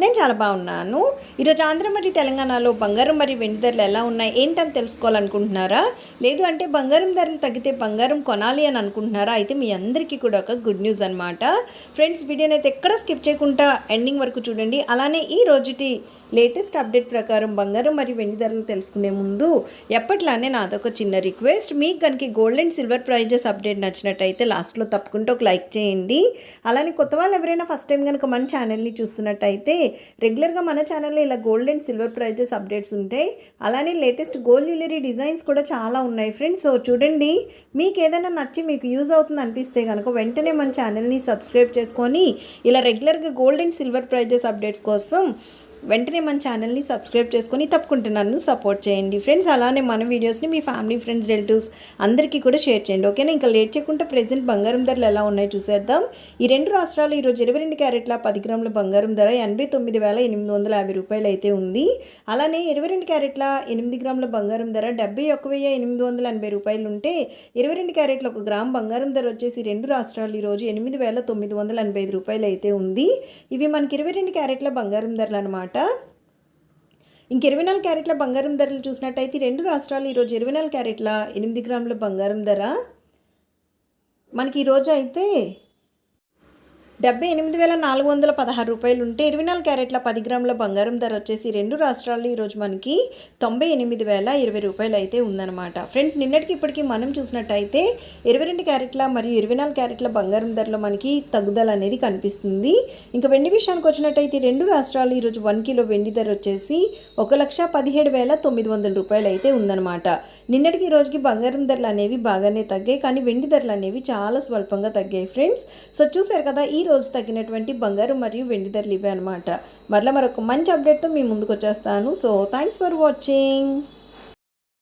నేను చాలా బాగున్నాను. ఈరోజు ఆంధ్ర మరియు తెలంగాణలో బంగారం మరియు వెండి ధరలు ఎలా ఉన్నాయి? ఏంటని తెలుసుకోవాలనుకుంటున్నారా? లేదు అంటే బంగారం ధరలు తగ్గితే బంగారం కొనాలి అని అనుకుంటున్నారా? అయితే మీ అందరికీ కూడా ఒక గుడ్ న్యూస్ అనమాట ఫ్రెండ్స్ వీడియోని అయితే ఎక్కడ స్కిప్ చేయకుండా ఎండింగ్ వరకు చూడండి. అలానే ఈ రోజుటి లేటెస్ట్ అప్డేట్ ప్రకారం బంగారం మరియు వెండి ధరలు తెలుసుకునే ముందు ఎప్పట్లానే నాదొక చిన్న రిక్వెస్ట్. మీకు కనుక gold and silver prizes update నచ్చినట్టయితే లాస్ట్లో తప్పకుండా ఒక లైక్ చేయండి. అలానే కొత్త వాళ్ళు ఎవరైనా ఫస్ట్ టైం కనుక మన ఛానల్ని చూస్తున్నట్టయితే రెగ్యులర్గా మన ఛానల్లో ఇలా gold and silver prizes updates ఉంటాయి. అలానే లేటెస్ట్ గోల్డ్ జ్యువెలరీ డిజైన్స్ కూడా చాలా ఉన్నాయి ఫ్రెండ్స్ సో చూడండి మీకు ఏదైనా నచ్చి మీకు యూజ్ అవుతుంది అనిపిస్తే కనుక వెంటనే మన ఛానల్ని సబ్స్క్రైబ్ చేసుకొని ఇలా రెగ్యులర్గా gold and silver prizes updates కోసం వెంటనే మన ఛానల్ని సబ్స్క్రైబ్ చేసుకొని తప్పకుండా నన్ను సపోర్ట్ చేయండి. ఫ్రెండ్స్ అలానే మన వీడియోస్ని మీ ఫ్యామిలీ ఫ్రెండ్స్ రిలేటివ్స్ అందరికీ కూడా షేర్ చేయండి. ఓకేనా ఇంకా లేట్ చేయకుండా ప్రెజెంట్ బంగారం ధరలు ఎలా ఉన్నాయో చూసేద్దాం. ఈ రెండు రాష్ట్రాలు ఈరోజు ఇరవై రెండు క్యారెట్ల పది గ్రాముల బంగారం ధర ఎనభై తొమ్మిది వేల ఎనిమిది వందల యాభై రూపాయలు అయితే ఉంది. అలానే ఇరవై రెండు క్యారెట్ల ఎనిమిది గ్రాముల బంగారం ధర డెబ్బై ఒక్క వెయ్యి ఎనిమిది వందల ఎనభై రూపాయలు ఉంటే ఇరవై రెండు క్యారెట్ల ఒక గ్రామ్ బంగారం ధర వచ్చేసి రెండు రాష్ట్రాలు ఈరోజు ఎనిమిది వేల తొమ్మిది వందల ఎనభై ఐదు రూపాయలు అయితే ఉంది. ఇవి మనకి ఇరవై రెండు క్యారెట్ల బంగారం ధరలు అనమాట ఇంక ఇరవై నాలుగు క్యారెట్ల బంగారం ధరలు చూసినట్టయితే రెండు రాష్ట్రాలు ఈరోజు ఇరవై నాలుగు క్యారెట్ల ఎనిమిది గ్రాముల బంగారం ధర. మనకి ఈరోజు అయితే డెబ్బై ఎనిమిది వేల నాలుగు వందల పదహారు రూపాయలు ఉంటే ఇరవై నాలుగు క్యారెట్ల పది గ్రాముల బంగారం ధర వచ్చేసి రెండు రాష్ట్రాల్లో ఈరోజు మనకి తొంభై ఎనిమిది వేల ఇరవై రూపాయలు అయితే ఉందన్నమాట. ఫ్రెండ్స్ నిన్నటికి ఇప్పటికీ మనం చూసినట్టయితే ఇరవై రెండు క్యారెట్ల మరియు ఇరవై నాలుగు క్యారెట్ల బంగారం ధరలో మనకి తగ్గుదల అనేది కనిపిస్తుంది. ఇంకా వెండి విషయానికి వచ్చినట్టయితే రెండు రాష్ట్రాలు ఈరోజు వన్ కిలో వెండి ధర వచ్చేసి ఒక లక్ష పదిహేడు వేల తొమ్మిది వందల రూపాయలు అయితే ఉందన్నమాట. నిన్నటికి ఈ రోజుకి బంగారం ధరలు అనేవి బాగానే తగ్గాయి కానీ వెండి ధరలు అనేవి చాలా స్వల్పంగా తగ్గాయి. ఫ్రెండ్స్ సో చూసారు కదా ఈ రోజు తగ్గినటువంటి బంగారం మరియు వెండి ధరలు ఇవే అనమాట మరలా మరొక మంచి అప్డేట్తో మీ ముందుకు వచ్చేస్తాను. So thanks for watching